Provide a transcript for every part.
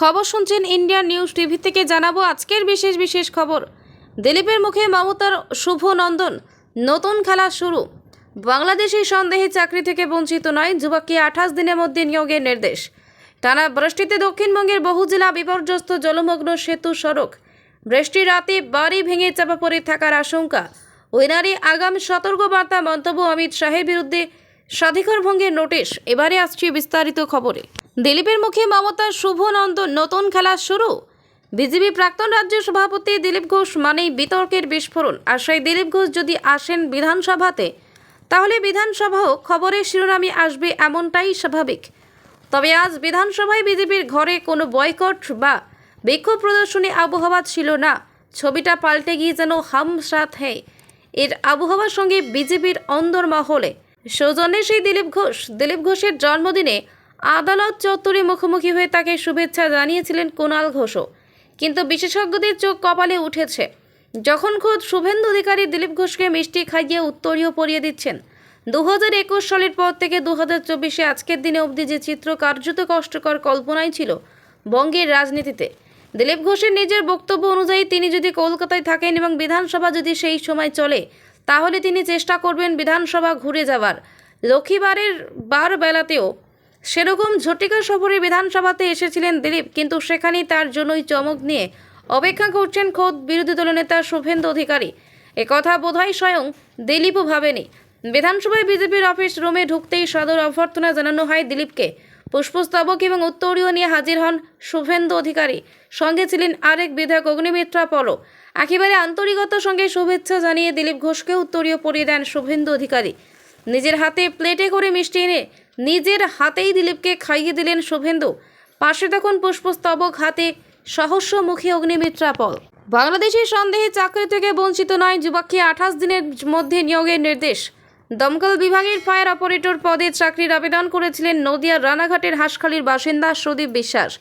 খবর শুনছেন Indian news TV থেকে জানাব আজকের বিশেষ বিশেষ খবর। দিলীপের মুখে মমতার শুভ নন্দন, নতুন খেলা শুরু। বাংলাদেশি সন্দেহে চাকরি থেকে বঞ্চিত নয়, যুবককে আঠাশ দিনের মধ্যে নিয়োগের নির্দেশ। টানা বৃষ্টিতে দক্ষিণবঙ্গের বহু জেলা বিপর্যস্ত জলমগ্ন সেতু সড়ক। বৃষ্টির রাতে বাড়ি ভেঙে চাপা পড়ে থাকার আশঙ্কা। ওই নারী আগামী সতর্কবার্তা, মন্তব্য অমিত শাহের বিরুদ্ধে স্বাধিকার ভঙ্গের নোটিশ। এবারে আসছি বিস্তারিত খবরে। দিলীপের মুখে মমতার শুভ নন্দন নতুন খেলা শুরু। বিজেপি প্রাক্তন রাজ্য সভাপতি দিলীপ ঘোষ মানেই বিতর্কের বিস্ফোরণ। আর সেই দিলীপ ঘোষ যদি আসেন বিধানসভাতে, তাহলে বিধানসভাও খবরের শিরোনামে আসবে এমনটাই স্বাভাবিক। তবে আজ বিধানসভায় বিজেপির ঘরে কোনো বয়কট বা বিক্ষোভ প্রদর্শনী আবহাওয়া ছিল না। ছবিটা পাল্টে গিয়ে যেন হাম সাথ হ্যাঁ এর আবহাওয়ার সঙ্গে বিজেপির অন্দর মহলে সৌজন্যে সেই দিলীপ ঘোষ, দিলীপ ঘোষের জন্মদিনে আদালত চত্বরে মুখোমুখি হয়ে তাকে শুভেচ্ছা জানিয়েছিলেন কুণাল ঘোষও। কিন্তু বিশেষজ্ঞদের চোখ কপালে উঠেছে, যখন খোদ শুভেন্দু অধিকারী দিলীপ ঘোষকে মিষ্টি খাইয়ে উত্তরীয় পরিয়ে দিচ্ছেন। দু হাজার একুশ সালের পর থেকে দু হাজার চব্বিশে আজকের দিনে অবধি যে চিত্র কার্যত কষ্টকর কল্পনাই ছিল বঙ্গের রাজনীতিতে। দিলীপ ঘোষের নিজের বক্তব্য অনুযায়ী তিনি যদি কলকাতায় থাকেন এবং বিধানসভা যদি সেই সময় চলে, তাহলে তিনি চেষ্টা করবেন বিধানসভা ঘুরে যাওয়ার। লক্ষ্মীবারের বার বেলাতেও সেরকম ঝটিকা সফরে বিধানসভাতে এসেছিলেন দিলীপ, কিন্তু সেখানেই তার জন্যই চমক নিয়ে অপেক্ষা করছেন খোদ বিরোধী দলনেতা শুভেন্দু অধিকারী। একথা বোধহয় স্বয়ং দিলীপও ভাবেনি। বিধানসভায় বিজেপির অফিস রুমে ঢুকতেই সদর অভ্যর্থনা জানানো হয় দিলীপকে। পুষ্পস্তবক এবং উত্তরীয় নিয়ে হাজির হন শুভেন্দু অধিকারী। সঙ্গে ছিলেন আরেক বিধায়ক অগ্নিমিত্রা পল একেবারে আন্তরিকতার সঙ্গে শুভেচ্ছা জানিয়ে দিলীপ ঘোষকে উত্তরীয় পরিয়ে দেন শুভেন্দু অধিকারী। নিজের হাতে প্লেটে করে মিষ্টি এনে নিজের হাতেই দিলীপকে খাইয়ে দিলেন শুভেন্দু। পাশে তখন পুষ্পস্তবক হাতে সহস্য মুখী অগ্নিমিত্রা পল। বাংলাদেশের সন্দেহে চাকরি থেকে বঞ্চিত নয় যুবককে আঠাশ দিনের মধ্যে নিয়োগের নির্দেশ। দমকল বিভাগের ফায়ার অপারেটর পদে চাকরির আবেদন করেছিলেন নদিয়ার রানাঘাটের হাঁসখালির বাসিন্দা সুদীপ বিশ্বাস।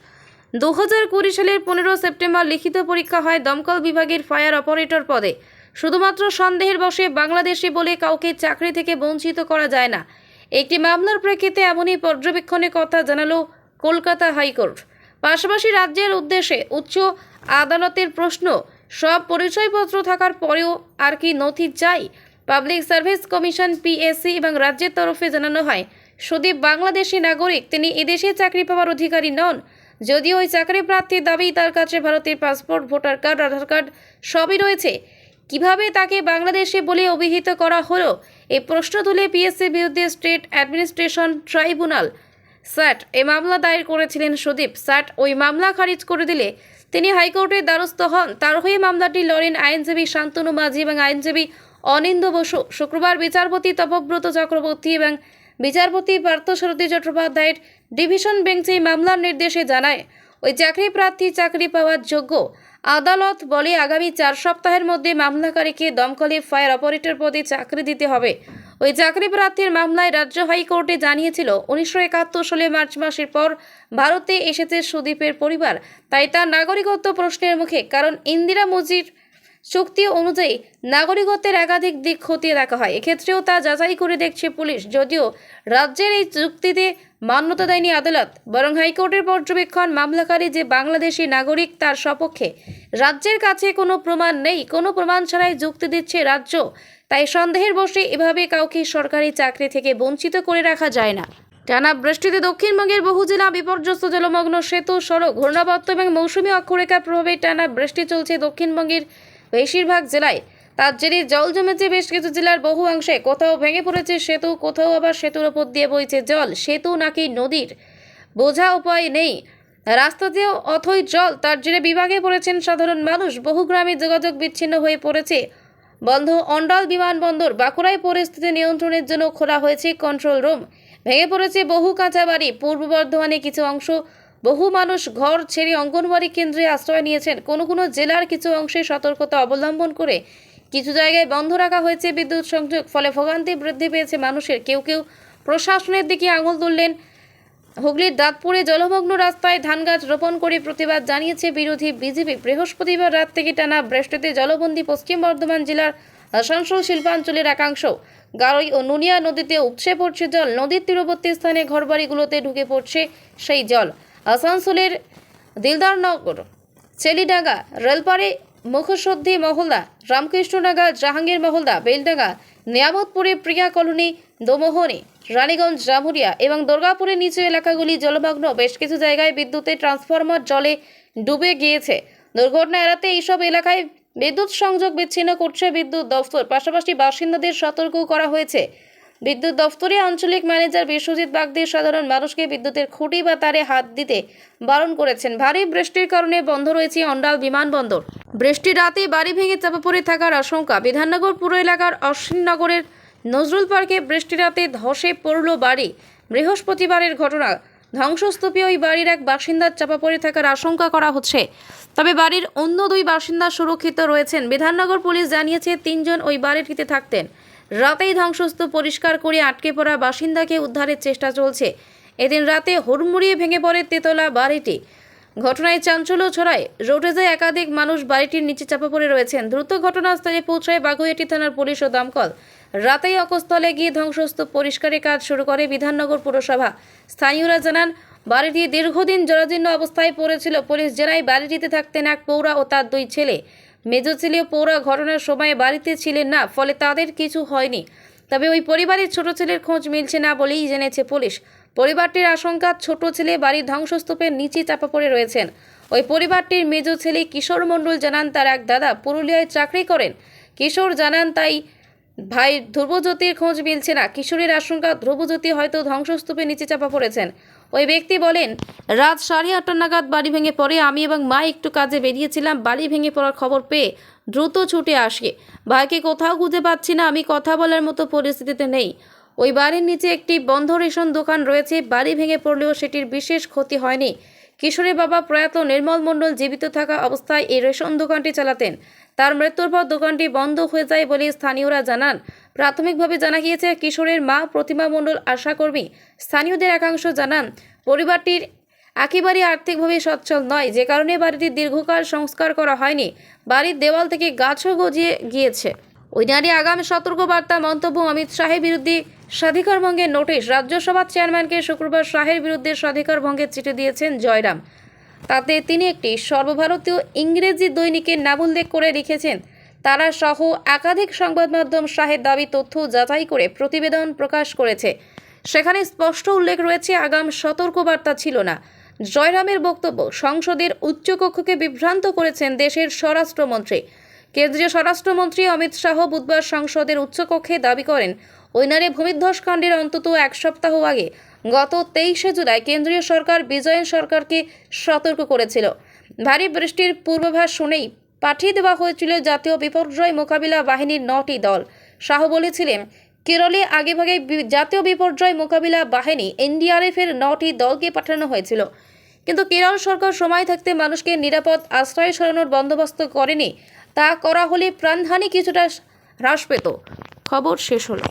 দু হাজার কুড়ি সালের পনেরো সেপ্টেম্বর লিখিত পরীক্ষা হয় দমকল বিভাগের ফায়ার অপারেটর পদে। শুধুমাত্র সন্দেহের বশে বাংলাদেশি বলে কাউকে চাকরি থেকে বঞ্চিত করা যায় না। একটি মামলার প্রেক্ষিতে এমনই পর্যবেক্ষণের কথা জানালো কলকাতা হাইকোর্ট। পাশাপাশি রাজ্যের উদ্দেশ্যে উচ্চ আদালতের প্রশ্ন, সব পরিচয়পত্র থাকার পরেও আর কি নথি চাই? পাবলিক সার্ভিস কমিশন পিএসসি এবং রাজ্যের তরফে জানানো হয়, সুদীপ বাংলাদেশি নাগরিক, তিনি এদেশে চাকরি পাওয়ার অধিকারী নন। যদিও ওই চাকরি প্রার্থীর দাবি, তার কাছে ভারতের passport, voter card, Aadhaar card সবই রয়েছে। কীভাবে তাকে বাংলাদেশে বলে অভিহিত করা হলো? এই প্রশ্ন তুলে পিএসসির বিরুদ্ধে স্টেট অ্যাডমিনিস্ট্রেশন ট্রাইব্যুনাল স্যাট এ মামলা দায়ের করেছিলেন সুদীপ। স্যাট ওই মামলা খারিজ করে দিলে তিনি হাইকোর্টের দ্বারস্থ হন। তার হয়ে মামলাটি লড়েন আইনজীবী শান্তনু মাঝি এবং আইনজীবী অনিন্দ বসু। শুক্রবার বিচারপতি তপব্রত চক্রবর্তী এবং বিচারপতি পার্থসারথী চট্টোপাধ্যায়ের ডিভিশন বেঞ্চ এই মামলার নির্দেশে জানায়, ওই চাকরি প্রার্থী চাকরি পাওয়ার যোগ্য আদালত বলে আগামী চার সপ্তাহের মধ্যে মামলাকারীকে দমকলে ফায়ার অপারেটর পদে চাকরি দিতে হবে। ওই চাকরি প্রার্থীর মামলায় রাজ্য হাইকোর্টে জানিয়েছিল, উনিশশো একাত্তর সালে মার্চ মাসের পর ভারতে এসেছে সুদীপের পরিবার। তাই তার নাগরিকত্ব প্রশ্নের মুখে, কারণ ইন্দিরা মুজির চুক্তি অনুযায়ী নাগরিকত্বের একাধিক দিক খতিয়ে দেখা হয়। এক্ষেত্রেও তা যাচাই করে দেখছে পুলিশ। যদিও রাজ্যের এই চুক্তিতে মান্যতা দেয়নি আদালত, বরং হাইকোর্টের পর্যবেক্ষণ মামলাকারী যে বাংলাদেশি নাগরিক তার সপক্ষে রাজ্যের কাছে কোনো প্রমাণ নেই। কোনো প্রমাণ ছাড়াই যুক্তি দিচ্ছে রাজ্য। তাই সন্দেহের বসে এভাবে কাউকে সরকারি চাকরি থেকে বঞ্চিত করে রাখা যায় না। টানা বৃষ্টিতে দক্ষিণবঙ্গের বহু জেলা বিপর্যস্ত জলমগ্ন সেতু, সড়ক, ঘূর্ণাবর্ত এবং মৌসুমী অক্ষরেখার প্রভাবে টানা বৃষ্টি চলছে দক্ষিণবঙ্গের বেশিরভাগ জেলায় তার জেরে জল জমেছে বেশ কিছু জেলার বহু অংশে। কোথাও ভেঙে পড়েছে সেতু, কোথাও আবার সেতুর ওপর দিয়ে বইছে জল। সেতু নাকি নদীর? বোঝা উপায় নেই। রাস্তা রাস্তাতেও অথই জল। তার জেরে বিভাগে পড়েছেন সাধারণ মানুষ। বহু গ্রামে যোগাযোগ বিচ্ছিন্ন হয়ে পড়েছে। বন্ধ অন্ডাল বিমানবন্দর। বাঁকুড়ায় পরিস্থিতি নিয়ন্ত্রণের জন্য খোলা হয়েছে কন্ট্রোল রুম ভেঙে পড়েছে বহু কাঁচা বাড়ি পূর্ব বর্ধমানে কিছু অংশ বহু মানুষ ঘর ছেড়ে অঙ্গনওয়াড়ি কেন্দ্রে আশ্রয় নিয়েছেন। কোনো কোনো জেলার কিছু অংশে সতর্কতা অবলম্বন করে কিছু জায়গায় বন্ধ রাখা হয়েছে বিদ্যুৎ সংযোগ। ফলে ভোগান্তি বৃদ্ধি পেয়েছে মানুষের। কেউ কেউ প্রশাসনের দিকে আঙুল তুললেন। হুগলির দাঁতপুরে জলমগ্ন রাস্তায় ধান গাছ রোপণ করে প্রতিবাদ জানিয়েছে বিরোধী বিজেপি। বৃহস্পতিবার রাত থেকে টানা বৃষ্টিতে জলবন্দী পশ্চিম বর্ধমান জেলার আসানসোল শিল্পাঞ্চলের একাংশ গারই ও নুনিয়া নদীতে উপচে পড়ছে জল। নদীর তীরবর্তী স্থানে ঘরবাড়িগুলোতে ঢুকে পড়ছে সেই জল। আসানসোলের দিলদারনগর, চেলিডাঙ্গা, রেলপাড়ে মুখসদ্ধি মহল্লা রামকৃষ্ণনগর জাহাঙ্গীর মহল্লা, বেলডাঙ্গা, নিয়ামতপুরে প্রিয়া কলোনি, দোমোহনী, রানীগঞ্জ, জামুরিয়া এবং দুর্গাপুরের নিচু এলাকাগুলি জলমগ্ন। বেশ কিছু জায়গায় বিদ্যুতের ট্রান্সফরমার জলে ডুবে গিয়েছে। দুর্ঘটনা এড়াতে এইসব এলাকায় বিদ্যুৎ সংযোগ বিচ্ছিন্ন করছে বিদ্যুৎ দফতর পাশাপাশি বাসিন্দাদের সতর্ক করা হয়েছে। বিদ্যুৎ দফতরে আঞ্চলিক ম্যানেজার বিশ্বজিৎ বাগদি সাধারণ মানুষকে বিদ্যুতের খুঁটি বা তারে হাত দিতে বারণ করেছেন। ভারী বৃষ্টির কারণে বন্ধ রয়েছে অন্ডাল বিমানবন্দর। বৃষ্টি রাতে বাড়ি ভেঙে চাপা পড়ে থাকার আশঙ্কা। বিধাননগর পুর এলাকার অশ্বিননগরের নজরুল পার্কে বৃষ্টি রাতে ধসে পড়ল বাড়ি। বৃহস্পতিবারের ঘটনা, ধ্বংসস্তূপে ওই বাড়ির এক বাসিন্দার চাপা পড়ে থাকার আশঙ্কা করা হচ্ছে। তবে বাড়ির অন্য দুই বাসিন্দা সুরক্ষিত রয়েছেন। বিধাননগর পুলিশ জানিয়েছে, তিনজন ওই বাড়িটিতে থাকতেন। রাতেই ধ্বংসস্তূপ পরিষ্কার করে আটকে পড়া বাসিন্দাকে উদ্ধারের চেষ্টা চলছে। এদিন রাতে হুড়মুড়িয়ে ভেঙে পড়ে তেতলা বাড়িটি। ঘটনায় চাঞ্চল্য ছড়ায়। রোডে যায় একাধিক মানুষ বাড়িটির নিচে চাপা পড়ে রয়েছেন, দ্রুত ঘটনাস্থলে পৌঁছায় বাগুইয়াটি থানার পুলিশ ও দমকল। রাতেই অকস্থলে গিয়ে ধ্বংসস্তূপ পরিষ্কারের কাজ শুরু করে বিধাননগর পুরসভা। স্থানীয়রা জানান, বাড়িটি দীর্ঘদিন জরাজীর্ণ অবস্থায় পড়েছিল। পুলিশ জানায়, বাড়িটিতে থাকতেন এক পৌরা ও তার দুই ছেলে। মেজো ছেলে পৌরা ঘটনার সময় বাড়িতে ছিলেন না, ফলে তাদের কিছু হয়নি। তবে ওই পরিবারের ছোট ছেলের খোঁজ মিলছে না বলেই জেনেছে পুলিশ। পরিবারটির আশঙ্কা, ছোট ছেলে বাড়ির ধ্বংসস্তূপের নিচে চাপা পড়ে রয়েছেন। ওই পরিবারটির মেজো ছেলে কিশোর মণ্ডল জানান, তার এক দাদা পুরুলিয়ায় চাকরি করেন। কিশোর জানান, তাই ভাই ধ্রুবজ্যোতির খোঁজ মিলছে না। কিশোরের আশঙ্কা, ধ্রুবজ্যোতি হয়তো ধ্বংসস্তূপের নিচে চাপা পড়েছেন। ওই ব্যক্তি বলেন, রাত সাড়ে আটটা নাগাদ বাড়ি ভেঙে পড়ে। আমি এবং মা একটু কাজে বেরিয়েছিলাম, বাড়ি ভেঙে পড়ার খবর পেয়ে দ্রুত ছুটে আসে। ভাইকে কোথাও খুঁজে পাচ্ছি না, আমি কথা বলার মতো পরিস্থিতিতে নেই। ওই বাড়ির নিচে একটি বন্ধ রেশন দোকান রয়েছে, বাড়ি ভেঙে পড়লেও সেটির বিশেষ ক্ষতি হয়নি। কিশোরের বাবা প্রয়াত নির্মল মণ্ডল জীবিত থাকা অবস্থায় এই রেশন দোকানটি চালাতেন। তার মৃত্যুর পর দোকানটি বন্ধ হয়ে যায় বলে স্থানীয়রা জানান। প্রাথমিকভাবে জানা গিয়েছে, কিশোরের মা প্রতিমা মণ্ডল আশাকর্মী। স্থানীয়দের একাংশ জানান, পরিবারটির একেবারে আর্থিকভাবে সচ্ছল নয়। যে কারণে বাড়িটির দীর্ঘকাল সংস্কার করা হয়নি। বাড়ির দেওয়াল থেকে গাছও গজিয়ে গিয়েছে। ওই নারী আগামী সতর্কবার্তা, মন্তব্য অমিত শাহের বিরুদ্ধে স্বাধিকার ভঙ্গের নোটিশ। রাজ্যসভার চেয়ারম্যানকে শুক্রবার শাহের বিরুদ্ধে স্বাধিকার ভঙ্গের চিঠি দিয়েছেন জয়রাম। তাতে তিনি একটি সর্বভারতীয় ইংরেজি দৈনিকের নাম উল্লেখ করে লিখেছেন তারা সহ একাধিক সংবাদ মাধ্যম শাহের দাবি, তথ্য যাচাই করে প্রতিবেদন প্রকাশ করেছে। সেখানে স্পষ্ট উল্লেখ রয়েছে, আগাম সতর্কবার্তা ছিল না। জয়রামের বক্তব্য, সংসদের উচ্চকক্ষকে বিভ্রান্ত করেছেন দেশের স্বরাষ্ট্রমন্ত্রী। কেন্দ্রীয় স্বরাষ্ট্রমন্ত্রী অমিত শাহ বুধবার সংসদের উচ্চকক্ষে দাবি করেন ঐনারে ভূমিধ্বস কাণ্ডের অন্তত এক সপ্তাহ আগে, গত তেইশে জুলাই কেন্দ্রীয় সরকার বিজয়ন সরকারকে সতর্ক করেছিল। ভারী বৃষ্টির পূর্বাভাস শুনেই পাঠিয়ে দেওয়া হয়েছিল জাতীয় বিপর্যয় মোকাবিলা বাহিনীর নটি দল। শাহ বলেছিলেন, কেরলে আগেভাগে জাতীয় বিপর্যয় মোকাবিলা বাহিনী এনডিআরএফ এর নটি দলকে পাঠানো হয়েছিল। কিন্তু কেরল সরকার সময় থাকতে মানুষকে নিরাপদ আশ্রয় সরানোর বন্দোবস্ত করেনি। তা করা হলে প্রাণহানি কিছুটা হ্রাস পেত। খবর শেষ হলো।